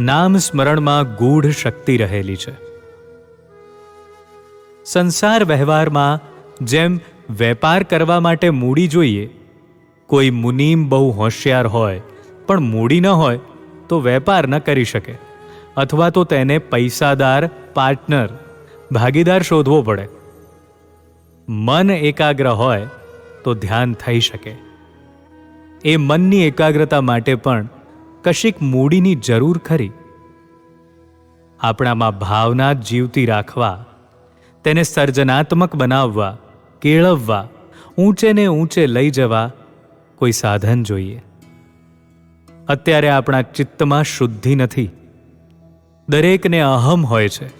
નામ સ્મરણમાં ગૂઢ શક્તિ રહેલી છે. સંસાર વ્યવહારમાં જેમ વેપાર કરવા માટે મૂડી જોઈએ, કોઈ મુનીમ બહુ હોશિયાર હોય, પણ મૂડી ન હોય, તો વેપાર ન કરી શકે, અથવા તો તેને પૈસાદાર, પાર્ટનર, ભાગીદાર શોધવો પડે. મન એકાગ્ર હોય, તો ધ્યાન થઈ શકે. એ મનની એકાગ્રતા માટે પણ કશીક મૂડીની જરૂર ખરી. આપણામાં ભાવના જીવતી રાખવા, તેને સર્જનાત્મક બનાવવા, કેળવવા, ઊંચે ને ઊંચે લઈ જવા કોઈ સાધન જોઈએ. અત્યારે આપણા ચિત્તમાં શુદ્ધિ નથી. દરેકને અહમ હોય છે.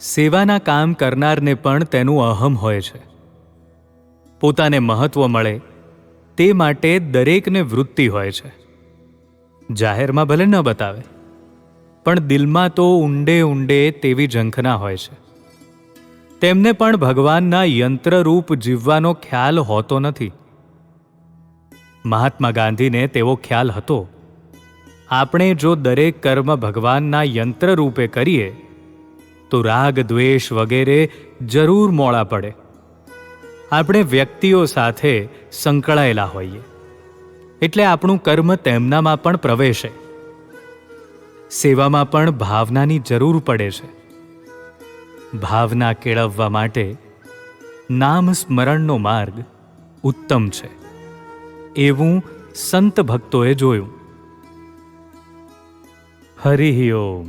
સેવાના કામ કરનારને પણ તેનું અહમ હોય છે. પોતાને મહત્વ મળે તે માટે દરેકને વૃત્તિ હોય છે. જાહેરમાં ભલે ન બતાવે, પણ દિલમાં તો ઊંડે ઊંડે તેવી ઝંખના હોય છે. તેમને પણ ભગવાનના યંત્રરૂપ જીવવાનો ખ્યાલ હોતો નથી. મહાત્મા ગાંધીને તેવો ખ્યાલ હતો, આપણે જો દરેક કર્મ ભગવાનના યંત્ર રૂપે કરીએ, તો રાગ, દ્વેષ વગેરે જરૂર મોડા પડે. આપણે વ્યક્તિઓ સાથે સંકળાયેલા હોઈએ. એટલે આપણું કર્મ તેમનામાં પણ પ્રવેશે. સેવામાં પણ ભાવનાની જરૂર પડે છે. ભાવના કેળવવા માટે નામ સ્મરણનો માર્ગ ઉત્તમ છે. એવું સંત ભક્તોએ જોયું. હરિ ઓમ.